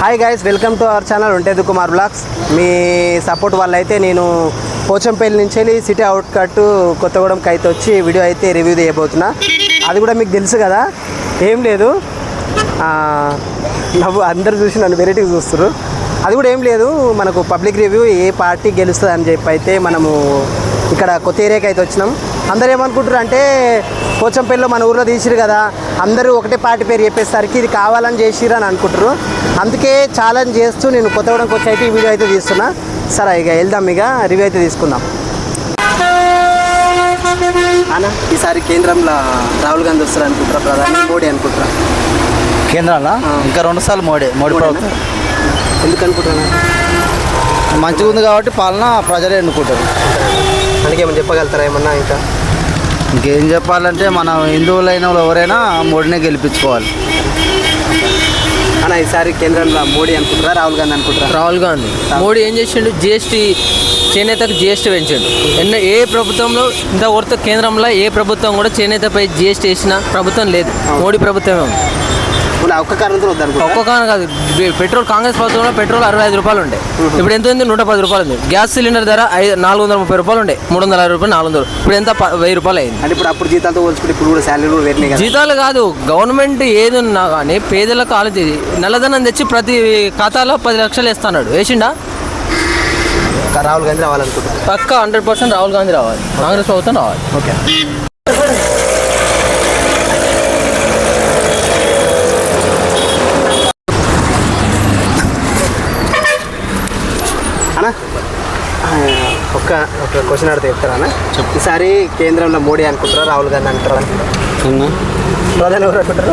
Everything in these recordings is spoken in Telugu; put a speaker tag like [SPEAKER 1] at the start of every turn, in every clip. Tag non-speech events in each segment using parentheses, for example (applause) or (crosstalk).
[SPEAKER 1] Hi guys welcome to our channel ఉంటేది Kumar blogs మీ సపోర్ట్ వల్ల అయితే నేను పోచంపల్లి నుంచి వెళ్ళి సిటీ అవుట్ కట్ కొత్తగూడెంకి అయితే వచ్చి వీడియో అయితే రివ్యూ చేయబోతున్నా అది కూడా మీకు తెలుసు కదా ఏం లేదు. నవ్వు అందరు చూసి నన్ను వెరైటీగా చూస్తారు అది కూడా ఏం లేదు మనకు పబ్లిక్ రివ్యూ ఏ పార్టీ గెలుస్తుంది అని చెప్పి అయితే మనము ఇక్కడ కొత్త ఏరియాకి అయితే వచ్చినాం. అందరు ఏమనుకుంటారు అంటే పోచంపల్లిలో మన ఊర్లో తీసిరు కదా అందరూ ఒకటే పార్టీ పేరు చెప్పేసరికి ఇది కావాలని చేసిరు అని అనుకుంటారు అందుకే ఛాలెంజ్ చేస్తూ నేను కొత్తగూడెంకి వచ్చి అయితే ఈ వీడియో అయితే తీస్తున్నా. సరే ఇక వెళ్దాం ఇక రివ్యూ అయితే తీసుకుందాం. అన్న ఈసారి కేంద్రంలో రాహుల్ గాంధీ వస్తారు అనుకుంటారా ప్రధాని? మోడీ అనుకుంటారా
[SPEAKER 2] కేంద్రాల? ఇంకా రెండు సార్లు మోడీ మోడీ ప్రభుత్వం.
[SPEAKER 1] ఎందుకు అనుకుంటున్నా
[SPEAKER 2] మంచిగా ఉంది కాబట్టి పాలన ప్రజలే ఎన్నుకుంటారు.
[SPEAKER 1] అందుకే ఏమైనా చెప్పగలుగుతారా ఏమన్నా ఇంకా?
[SPEAKER 2] ఇంకేం చెప్పాలంటే మన హిందువులైన వాళ్ళు ఎవరైనా మోడీనే గెలిపించుకోవాలి.
[SPEAKER 1] అన్న ఈసారి కేంద్రంలో మోడీ అనుకుంటారా రాహుల్ గాంధీ అనుకుంటారా
[SPEAKER 3] రాహుల్ గాంధీ. మోడీ ఏం చేసిండు? జిఎస్టీ చేనేతకు జిఎస్టీ పెంచిండు. ఎన్న ఏ ప్రభుత్వంలో ఇంతవరకు కేంద్రంలో ఏ ప్రభుత్వం కూడా చేనేతపై జిఎస్టీ వేసిన ప్రభుత్వం లేదు. మోడీ ప్రభుత్వమే ఉంది.
[SPEAKER 1] ఇప్పుడు ఒక్క కారణంతో
[SPEAKER 3] ఒక్కొక్క కాదు. పెట్రోల్ కాంగ్రెస్ ప్రభుత్వంలో పెట్రోల్ అరవై ఐదు రూపాయలు ఉండే. ఇప్పుడు ఎంత ఉంది? నూట పది రూపాయలు ఉంది. గ్యాస్ సిలిండర్ ధర ఐదు నాలుగు వందల ముప్పై రూపాయలు ఉండే. మూడు వందల అరవై రూపాయలు నాలుగు వందలు ఇప్పుడు ఎంత? వెయ్యి రూపాయలు అయింది.
[SPEAKER 1] అంటే ఇప్పుడు అప్పుడు జీతాలతో పోల్చుకుంటే ఇప్పుడు కూడా శాలరీ కదా.
[SPEAKER 3] జీతాలు కాదు. గవర్నమెంట్ ఏది ఉన్నా కానీ పేదలకు ఆలోచి నల్లధనం తెచ్చి ప్రతి ఖాతాలో పది లక్షలు వేస్తున్నాడు. వేసిండా?
[SPEAKER 1] రాహుల్ గాంధీ రావాలనుకుంటున్నారు
[SPEAKER 3] పక్క హండ్రెడ్ పర్సెంట్ రాహుల్ గాంధీ రావాలి. కాంగ్రెస్ ప్రభుత్వం రావాలి.
[SPEAKER 1] ఓకే అన్నా ఆ, ఒక క్వశ్చన్ అడితే చెప్తారా ఈసారి కేంద్రంలో మోడీ అనుకుంటారా రాహుల్ గాంధీ అంటారా ప్రధాని ఎవరు అనుకుంటారు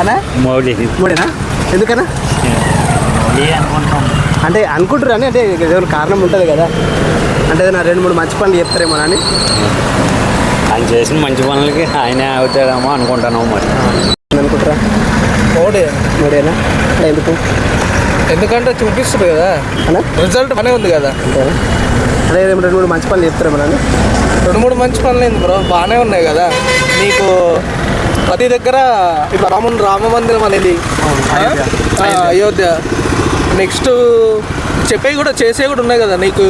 [SPEAKER 1] అన్నా?
[SPEAKER 4] మౌలి
[SPEAKER 1] మోడీనా? ఎందుకన్నా? అంటే అనుకుంటారు అని అంటే ఏదైనా కారణం ఉంటుంది కదా. అంటే ఏదైనా రెండు మూడు మంచి పనులు చెప్తారేమో అని
[SPEAKER 4] ఆయన చేసిన మంచి పనులకి ఆయనే అవుతాడేమో అనుకుంటాను మరి.
[SPEAKER 1] అనుకుంటారా
[SPEAKER 3] మోడీ
[SPEAKER 1] మోడీనా? ఎందుకు?
[SPEAKER 3] ఎందుకంటే చూపిస్తుంది కదా. రిజల్ట్ పనే ఉంది కదా.
[SPEAKER 1] అదే రెండు మూడు మంచి పనులు చెప్తారేమో అని
[SPEAKER 3] రెండు మూడు మంచి పనులు ఏంది బ్రో బాగానే ఉన్నాయి కదా. నీకు ప్రతి దగ్గర ఇప్పుడు రాముని రామ మందిరం అనేది ఆ, అయోధ్య. నెక్స్ట్ చెప్పేవి కూడా చేసేవి కూడా ఉన్నాయి కదా. నీకు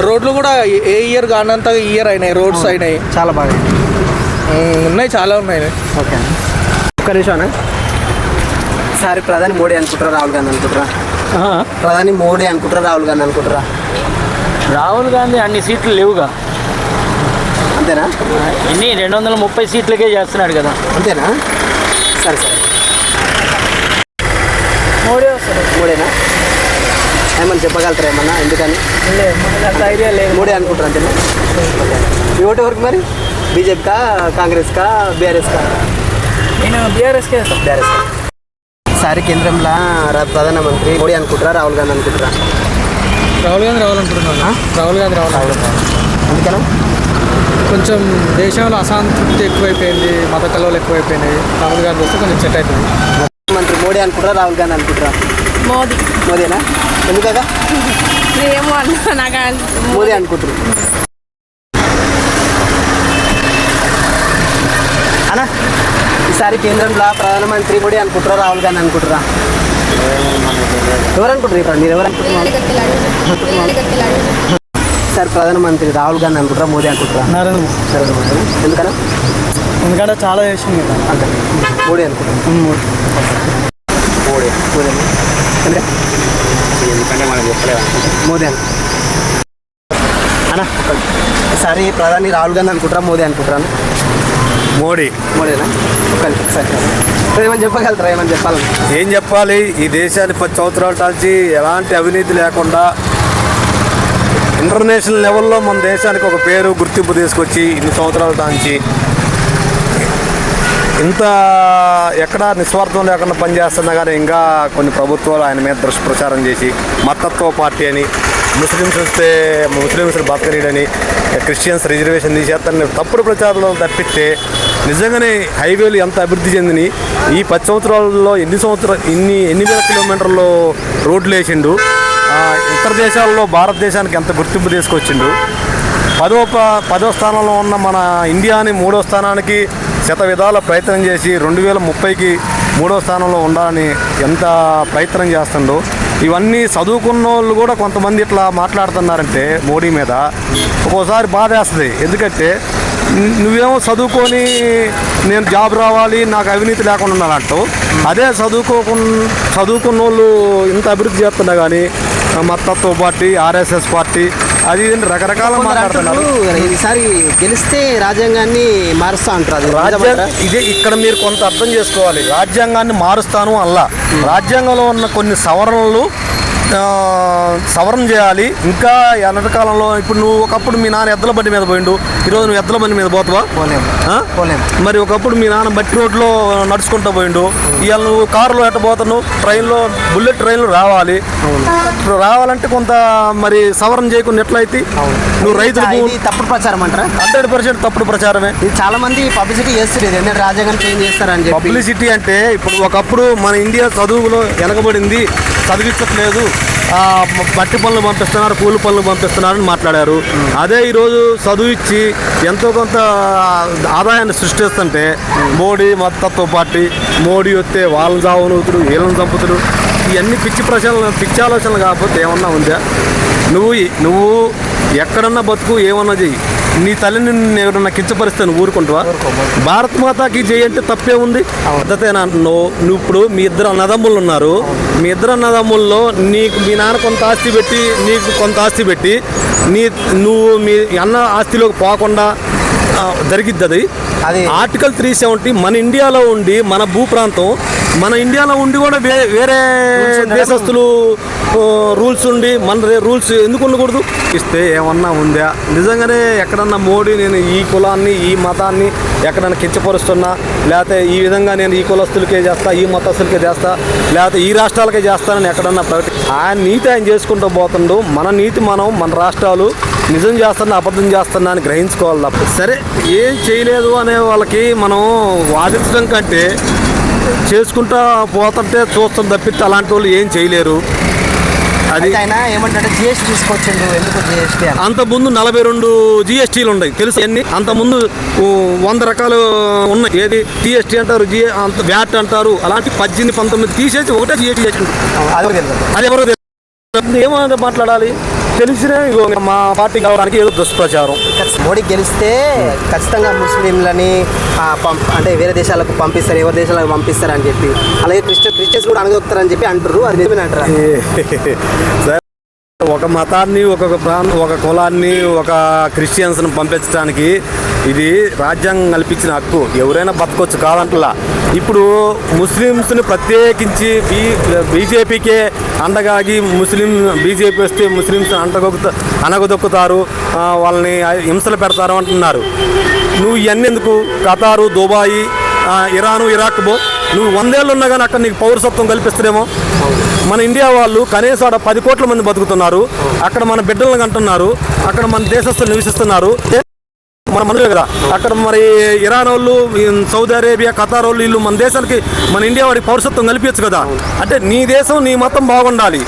[SPEAKER 3] రోడ్లు కూడా ఏ- ఇయర్ కానంత ఇయర్ అయినాయి రోడ్స్ అయినాయి.
[SPEAKER 1] చాలా బాగా.
[SPEAKER 3] ఉన్నాయి చాలా ఉన్నాయి.
[SPEAKER 1] ఓకే ఒక్క నిమిషం సారి ప్రధాని మోడీ అనుకుంటారా? రాహుల్ గాంధీ అనుకుంటారా? ప్రధాని మోడీ అనుకుంటారా? రాహుల్ గాంధీ అనుకుంటారా?
[SPEAKER 4] రాహుల్ గాంధీ అన్ని సీట్లు లేవుగా.
[SPEAKER 1] అంతేనా?
[SPEAKER 4] ఎన్ని రెండు వందల ముప్పై సీట్లకే చేస్తున్నాడు కదా.
[SPEAKER 1] అంతేనా? సరే సరే.
[SPEAKER 3] మోడీ వస్తుంది
[SPEAKER 1] మోడీనా? ఏమన్నా చెప్పగలుగుతారా ఏమన్నా? ఎందుకని?
[SPEAKER 3] ఐడియా లేదు.
[SPEAKER 1] మోడీ అనుకుంటారా అంతేనా. మీ ఓటు ఎవరికి మరి? బీజేపీకా కాంగ్రెస్కా బీఆర్ఎస్కా?
[SPEAKER 3] నేను బీఆర్ఎస్కే వేస్తాను
[SPEAKER 1] బీఆర్ఎస్ సారి కేంద్రంలో రా- ప్రధానమంత్రి మోడీ అనుకుంటారా రాహుల్ గాంధీ అనుకుంటారా?
[SPEAKER 3] రాహుల్ గాంధీ రావాలనుకుంటున్నాను. రాహుల్ గాంధీ రావాలి
[SPEAKER 1] అందుకనా?
[SPEAKER 3] కొంచెం దేశంలో అసంతృప్తి ఎక్కువైపోయింది మత కలవలు ఎక్కువైపోయినాయి. రాహుల్ గాంధీ వస్తే కొంచెం సెట్ అవుతుంది.
[SPEAKER 1] మంత్రి మోడీ అనుకుంటారా రాహుల్ గాంధీ అనుకుంటారా?
[SPEAKER 5] మోదీ.
[SPEAKER 1] మోదీనా? ఎందుకగా?
[SPEAKER 5] ఏమో నాకు అన్-
[SPEAKER 1] మోదీ అనుకుంటారు ఈసారి కేంద్రంలో ప్రధానమంత్రి మోడీ అనుకుంటారా రాహుల్ గాంధీ అనుకుంటారా ఎవరు అనుకుంటారు ఇప్పుడు మీరు ఎవరు అనుకుంటున్నారు ఈసారి ప్రధానమంత్రి రాహుల్ గాంధీ అనుకుంటారా మోదీ అనుకుంటారా
[SPEAKER 3] నరేంద్ర
[SPEAKER 1] మోదీ. ఎందుకన్నా?
[SPEAKER 3] ఎందుకంటే చాలా చేసింది కదా.
[SPEAKER 1] అంతే. మోడీ అనుకుంటారు మోడీ. మోదీ అంటే
[SPEAKER 4] ఎందుకంటే మనం చెప్పలేము
[SPEAKER 1] మోదీ అన్న ఈసారి ప్రధాని రాహుల్ గాంధీ అనుకుంటారా మోదీ అనుకుంటారా?
[SPEAKER 6] మోడీ.
[SPEAKER 1] మోడీనా? ఏమని చెప్పగలుగుతారా ఏమని చెప్పాలి
[SPEAKER 6] ఏం చెప్పాలి? ఈ దేశాన్ని పది సంవత్సరాల నుంచి ఎలాంటి అవినీతి లేకుండా ఇంటర్నేషనల్ లెవెల్లో మన దేశానికి ఒక పేరు గుర్తింపు తీసుకొచ్చి ఇన్ని సంవత్సరాల నుంచి ఇంత ఎక్కడ నిస్వార్థం లేకుండా పనిచేస్తున్నా కానీ ఇంకా కొన్ని ప్రభుత్వాలు ఆయన మీద దుష్ప్రచారం చేసి మతత్వ పార్టీ అని ముస్లిమ్స్ వస్తే ముస్లిమ్స్ బతకనీడని క్రిస్టియన్స్ రిజర్వేషన్ తీసేస్తారని తప్పుడు ప్రచారంలో తప్పిస్తే నిజంగానే హైవేలు ఎంత అభివృద్ధి చెందినాయి ఈ పది సంవత్సరాలలో ఎన్ని సంవత్సరాలు ఇన్ని ఎన్ని వేల కిలోమీటర్లు రోడ్లు వేసిండు. ఇతర దేశాల్లో భారతదేశానికి ఎంత గుర్తింపు తీసుకొచ్చిండు. పదో పదో స్థానంలో ఉన్న మన ఇండియాని మూడో స్థానానికి శత విధాల ప్రయత్నం చేసి రెండు వేల ముప్పైకి మూడో స్థానంలో ఉండాలని ఎంత ప్రయత్నం చేస్తుండో. ఇవన్నీ చదువుకున్న వాళ్ళు కూడా కొంతమంది ఇట్లా మాట్లాడుతున్నారంటే మోడీ మీద. ఒక్కోసారి బాధ వేస్తుంది ఎందుకంటే నువ్వేమో చదువుకొని నేను జాబ్ రావాలి నాకు అవినీతి లేకుండా ఉండాలంటావు అదే చదువుకోకుండా చదువుకున్న వాళ్ళు ఇంత అభివృద్ధి చేస్తున్నా కానీ మత్తత్వ పార్టీ ఆర్ఎస్ఎస్ పార్టీ అది రకరకాల మాట్లాడుతున్నారు.
[SPEAKER 1] ఈసారి గెలిస్తే రాజ్యాంగాన్ని మారుస్తా అంటారు?
[SPEAKER 6] ఇదే ఇక్కడ మీరు కొంత అర్థం చేసుకోవాలి. రాజ్యాంగాన్ని మారుస్తాను అల్లా. రాజ్యాంగంలో ఉన్న కొన్ని సవరణలు సవరణ చేయాలి. ఇంకా ఎన్నటి కాలంలో ఇప్పుడు నువ్వు ఒకప్పుడు మీ నాన్న ఎద్దల బండి మీద పోయిండు. ఈరోజు నువ్వు ఎద్దల బండి మీద పోతావా?
[SPEAKER 1] పోలేము
[SPEAKER 6] మరి ఒకప్పుడు మీ నాన్న బట్టి రోడ్లో నడుచుకుంటూ పోయిండు. ఇవాళ నువ్వు కారులో ఎట్ట పోతున్నావు? ట్రైన్లో బుల్లెట్ ట్రైన్లు రావాలి. ఇప్పుడు రావాలంటే కొంత మరి సవరణ చేయకుండా ఎట్లయితే నువ్వు రైతులు
[SPEAKER 1] తప్పుడు ప్రచారం అంటారా?
[SPEAKER 6] హండ్రెడ్ పర్సెంట్ తప్పుడు ప్రచారమే.
[SPEAKER 1] ఇది చాలా మంది పబ్లిసిటీ చేస్తారు ఇది ఎందుకంటే చేంజ్ చేస్తారని
[SPEAKER 6] పబ్లిసిటీ అంటే ఇప్పుడు ఒకప్పుడు మన ఇండియా చదువులో వెనకబడింది చదివించట్లేదు. మట్టి పనులు పంపిస్తున్నారు పూలు పనులు పంపిస్తున్నారు అని మాట్లాడారు. అదే ఈరోజు చదువు ఇచ్చి ఎంతో కొంత ఆదాయాన్ని సృష్టిస్తుంటే మోడీ మతత్వ పార్టీ మోడీ వస్తే వాళ్ళని చావనవుతుడు వీళ్ళని చంపుతుడు ఇవన్నీ పిచ్చి ప్రశ్నలు పిచ్చి ఆలోచనలు కాకపోతే ఏమన్నా ఉందా? నువ్వు నువ్వు ఎక్కడన్నా బతుకు ఏమన్నా చెయ్యి. నీ తల్లిని ఎవరన్నా కించపరిస్తే నువ్వు ఊరుకుంటావా? భారత్ మాతాకి అంటే తప్పే ఉంది. పద్ధతేనా? అంటున్నావు నువ్వు ఇప్పుడు మీ ఇద్దరు అన్నదమ్ములు ఉన్నారు. మీ ఇద్దరు అన్నదమ్ముల్లో నీకు మీ నాన్న కొంత ఆస్తి పెట్టి నీకు కొంత ఆస్తి పెట్టి నీ నువ్వు మీ అన్న ఆస్తిలోకి పోకుండా జరిగిద్ది అది
[SPEAKER 1] అది
[SPEAKER 6] ఆర్టికల్ త్రీ సెవెంటీ మన ఇండియాలో ఉండి మన భూ ప్రాంతం మన ఇండియాలో ఉండి కూడా వేరే దేశస్తులు రూల్స్ ఉండి మన రూల్స్ ఎందుకు ఉండకూడదు? ఇస్తే ఏమన్నా ఉందా? నిజంగానే ఎక్కడన్నా మోడీ నేను ఈ కులాన్ని ఈ మతాన్ని ఎక్కడన్నా కించపరుస్తున్నా లేకపోతే ఈ విధంగా నేను ఈ కులస్తులకే చేస్తా ఈ మతస్థులకే చేస్తా లేకపోతే ఈ రాష్ట్రాలకే చేస్తానని ఎక్కడన్నా ప్రకటి ఆయన నీతి ఆయన చేసుకుంటూ పోతుండు మన నీతి మనం మన రాష్ట్రాలు నిజం చేస్తున్నా అబద్ధం చేస్తున్నా అని గ్రహించుకోవాలి తప్ప. సరే ఏం చేయలేదు అనే వాళ్ళకి మనం వాదించడం కంటే చేసుకుంటా పోతుంటే చూస్తాం తప్పితే అలాంటి వాళ్ళు ఏం చేయలేరు. అది
[SPEAKER 1] ఆయన ఏమంటే జిఎస్టీ తీసుకొచ్చిండు ఎందుకు జిఎస్టీ
[SPEAKER 6] అంత ముందు నలభై రెండు జిఎస్టీలు ఉన్నాయి. తెలుసు అన్ని అంత ముందు వంద రకాలు ఉన్నాయి. ఏది? జిఎస్టీ అంటారు జి అంత వ్యాట్ అంటారు అలాంటి పద్దెనిమిది పంతొమ్మిది తీసేసి ఒకటే జిఎస్టీ
[SPEAKER 1] అది
[SPEAKER 6] ఎవరో. ఏమని మాట్లాడాలి? తెలిసినా ఇగో మా పార్టీ కావడానికి ఏదో దుష్ప్రచారం.
[SPEAKER 1] మోడీ గెలిస్తే ఖచ్చితంగా ముస్లింలని అంటే వేరే దేశాలకు పంపిస్తారు ఎవరి దేశాలకు పంపిస్తారు అని చెప్పి. అలాగే క్రిస్టియన్ క్రిస్టియన్స్ కూడా అనగొక్కుతారని చెప్పి అంటారు అది నిజమే అంటారా (laughs)
[SPEAKER 6] ఒక మతాన్ని ఒక ప్రాంత ఒక కులాన్ని ఒక క్రిస్టియన్స్ని పంపించడానికి ఇది రాజ్యాంగం కల్పించిన హక్కు. ఎవరైనా బతకొచ్చు కాదంటలా. ఇప్పుడు ముస్లిమ్స్ని ప్రత్యేకించి బీ బీజేపీకే అండగాగి ముస్లిం బీజేపీ వస్తే ముస్లిమ్స్ అంటగొక్కుతా అనగదొక్కుతారు వాళ్ళని హింసలు పెడతారు అంటున్నారు. నువ్వు ఇవన్నీ ఎందుకు ఖతారు దుబాయి ఇరాను ఇరాక్ బో నువ్వు వందేళ్ళు ఉన్నా కానీ అక్కడ నీకు పౌరసత్వం కల్పిస్తారేమో? మన ఇండియా వాళ్ళు కనీసం ఆడ పది కోట్ల మంది బతుకుతున్నారు. అక్కడ మన బిడ్డలను కంటున్నారు. అక్కడ మన దేశస్తులు నివసిస్తున్నారు. మన మనుషులే కదా. అక్కడ మరి ఇరాన్ వాళ్ళు సౌదీ అరేబియా ఖతార్ వాళ్ళు వీళ్ళు మన దేశానికి మన ఇండియా వాడికి పౌరసత్వం కల్పించచ్చు కదా. అంటే నీ దేశం నీ మతం బాగుండాలి.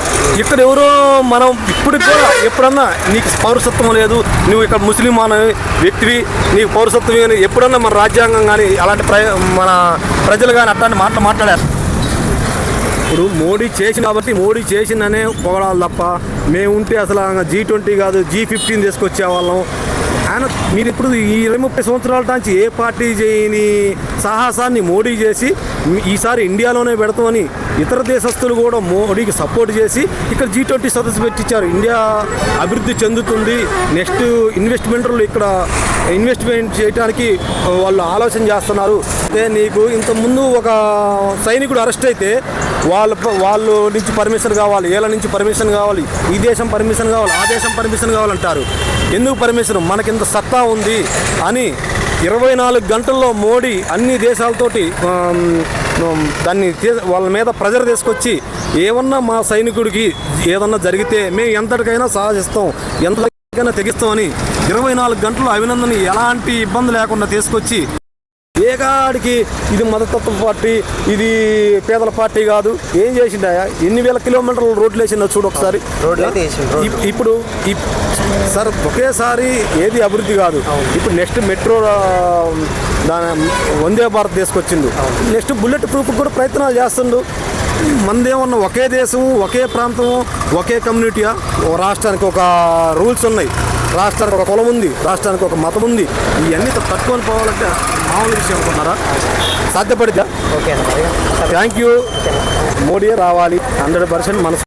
[SPEAKER 6] ఇక్కడ ఎవరో మనం ఇప్పుడు కూడా ఎప్పుడన్నా నీకు పౌరసత్వం లేదు నువ్వు ఇక్కడ ముస్లిం అనే వ్యక్తివి నీకు పౌరసత్వం కానీ ఎప్పుడన్నా మన రాజ్యాంగం కానీ అలాంటి ప్ర మన ప్రజలు కానీ అట్లాంటి మాటలు మాట్లాడారు. ఇప్పుడు మోడీ చేసిన కాబట్టి మోడీ చేసిందనే పొగడాలి తప్ప మేము ఉంటే అసలు జీ ట్వంటీ కాదు జీ ఫిఫ్టీన్ తీసుకొచ్చే వాళ్ళం ఆయన మీరు ఇప్పుడు ఈ ఇరవై ముప్పై సంవత్సరాల నుంచి ఏ పార్టీ చేయని సాహసాన్ని మోడీ చేసి ఈసారి ఇండియాలోనే పెడతామని ఇతర దేశస్తులు కూడా మోడీకి సపోర్ట్ చేసి ఇక్కడ జీ ట్వంటీ సదస్సు పెట్టించారు. ఇండియా అభివృద్ధి చెందుతుంది. నెక్స్ట్ ఇన్వెస్ట్మెంట్లు ఇక్కడ ఇన్వెస్ట్మెంట్ చేయడానికి వాళ్ళు ఆలోచన చేస్తున్నారు. అదే నీకు ఇంతకుముందు ఒక సైనికుడు అరెస్ట్ అయితే వాళ్ళ వాళ్ళు నుంచి పర్మిషన్ కావాలి వీళ్ళ నుంచి పర్మిషన్ కావాలి ఈ దేశం పర్మిషన్ కావాలి ఆ దేశం పర్మిషన్ కావాలంటారు. ఎందుకు పర్మిషన్ మనకింత సత్తా ఉంది అని ఇరవై నాలుగు గంటల్లో మోడీ అన్ని దేశాలతోటి దాన్ని వాళ్ళ మీద ప్రెజర్ తీసుకొచ్చి ఏమన్నా మా సైనికుడికి ఏదన్నా జరిగితే మేము ఎంతటికైనా సాహసిస్తాం ఎంతకైనా తెగిస్తామని ఇరవై నాలుగు గంటలు అభినందన ఎలాంటి ఇబ్బంది లేకుండా తీసుకొచ్చి ఏ కాడికి ఇది మతతత్వ పార్టీ ఇది పేదల పార్టీ కాదు. ఏం చేసిండాయా? ఎన్ని వేల కిలోమీటర్లు రోడ్లు వేసిందో చూడు ఒకసారి. ఇప్పుడు ఇప్- సార్ ఒకేసారి ఏది అభివృద్ధి కాదు. ఇప్పుడు నెక్స్ట్ మెట్రో దాని వందే భారత్ తీసుకొచ్చిండు. నెక్స్ట్ బుల్లెట్ ప్రూఫ్ కూడా ప్రయత్నాలు చేస్తుండు. మందేమన్నా ఒకే దేశం ఒకే ప్రాంతం ఒకే కమ్యూనిటీయా? ఒక రాష్ట్రానికి ఒక రూల్స్ ఉన్నాయి. రాష్ట్రానికి ఒక కులం ఉంది రాష్ట్రానికి ఒక మతం ఉంది. ఇవన్నీ తట్టుకొని పోవాలంటే మామూలు విషయం అనుకున్నారా సాధ్యపడిద్దా?
[SPEAKER 1] ఓకే
[SPEAKER 6] థ్యాంక్ యూ మోడీ రావాలి హండ్రెడ్ పర్సెంట్ మనసు